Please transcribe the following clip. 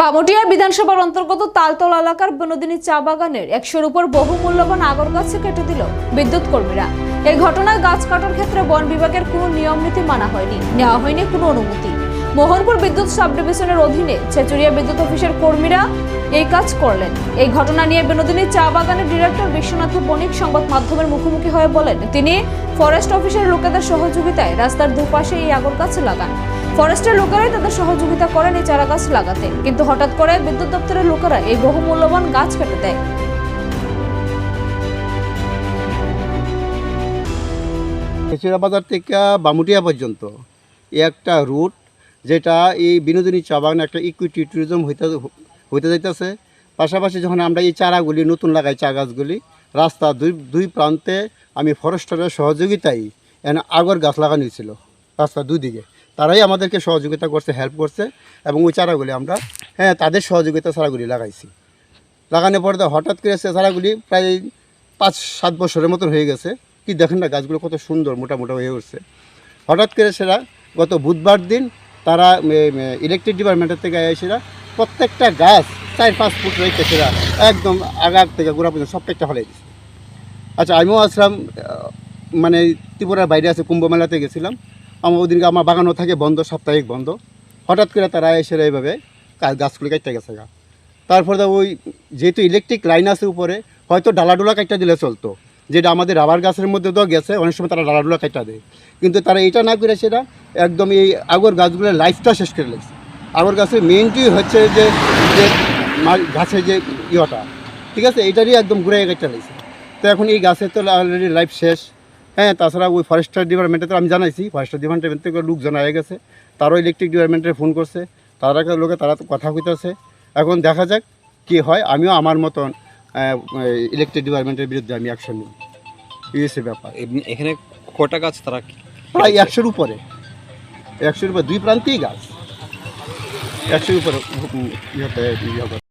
বামুটিয়া বিধানসভার অন্তর্গত তালতল এলাকার বনদিনী চা বাগানের একশোর উপর বহু মূল্যবান আগর গাছে কেটে দিল বিদ্যুৎ কর্মীরা। এই ঘটনায় গাছ কাটার ক্ষেত্রে বন বিভাগের কোনো নিয়ম নীতি মানা হয়নি, নেওয়া হয়নি কোনো অনুমতি। মোহনপুর বিদ্যুৎ সাব ডিভিশনের অধীনে ছেচুরিয়া বিদ্যুৎ অফিসের কর্মীরা এই কাজ করলেন। এই ঘটনা নিয়ে বিনোদিনী চা বাগানের ডিরেক্টর বিশ্বনাথ বণিক সংবাদ মাধ্যমের মুখোমুখি হয়ে বলেন, তিনি ফরেস্ট অফিসের লোকেদের সহযোগিতায় রাস্তার দুপাশে এই আগর গাছ লাগান। ফরেস্টের লোকেরাই তাদের সহযোগিতা করেন এই চারা গাছ লাগাতে। কিন্তু হঠাৎ করে বিদ্যুৎ দপ্তরের লোকেরা এই বহু মূল্যবান গাছ কেটে দেয়। বাজার থেকে বামুটিয়া পর্যন্ত একটা রুট যেটা এই বিনোদিনী চা বাগানে একটা ইকুইটি ট্যুরিজম হইতে হইতে যাইতেছে। পাশাপাশি যখন আমরা এই চারাগুলি নতুন লাগাই চা গাছগুলি রাস্তা দুই দুই প্রান্তে আমি ফরেস্টারের সহযোগিতায় এনে আগর গাছ লাগানো হয়েছিল রাস্তা দুই দিকে। তারাই আমাদেরকে সহযোগিতা করছে হেল্প করছে এবং ওই চারাগুলি আমরা হ্যাঁ তাদের সহযোগিতা চারাগুলি লাগাইছি। লাগানোর পরে হঠাৎ করে সে চারাগুলি প্রায় পাঁচ, সাত বছরের মতন হয়ে গেছে। কি দেখেন না, গাছগুলো কত সুন্দর মোটা মোটা হয়ে উঠছে। হঠাৎ করে সেরা গত বুধবার দিন তারা ইলেকট্রিক ডিপার্টমেন্টের থেকে এসেরা প্রত্যেকটা গাছ চার, পাঁচ ফুট রয়েছে সেরা একদম আগার থেকে গোড়া পর্যন্ত সব একটা ফেলে দিচ্ছে আচ্ছা আমিও আসলাম মানে ত্রিপুরার বাইরে আছে, কুম্ভ মেলাতে গেছিলাম। আমার ওদিনকে আমার বাগানও থাকে, বন্ধ, সাপ্তাহিক বন্ধ। হঠাৎ করে তারা এসে এইভাবে গাছগুলি কাটতে গেছে গা। তারপরে ওই যেহেতু ইলেকট্রিক লাইন আছে উপরে, হয়তো ডালাডোলা কাটটা দিলে চলতো। যেটা আমাদের রাবার গাছের মধ্যে তো গেছে, অনেক সময় তারা ডালাডোলা কাটটা দেয়। কিন্তু তারা এটা না করে সেটা একদম এই আগর গাছগুলোর লাইফটা শেষ করে লেগেছে। আগর গাছের মেইনটি হচ্ছে যে যে গাছের যে ইয়েটা। ঠিক আছে? এটারই একদম ঘুরে কাটটা লেগেছে। তো এখন এই গাছের তো অলরেডি লাইফ শেষ। হ্যাঁ তাছাড়া ওই ফরেস্টার ডিপার্টমেন্টে তো আমি জানাইছি ফরেস্টার ডিপার্টমেন্ট থেকে লোক জানা হয়ে গেছে তারাও ইলেকট্রিক ডিপার্টমেন্টে ফোন করছে তারা লোকে তারা তো কথা কইতেছে। এখন দেখা যাক কি হয় আমিও আমার মতন ইলেকট্রিক ডিপার্টমেন্টের বিরুদ্ধে আমি অ্যাকশন নিই হচ্ছে ব্যাপার। এখানে কটা গাছ তারা প্রায় একশোর উপরে। একশোর উপরে দুই প্রান্তেই গাছ। একশোর উপরে ইয়ে।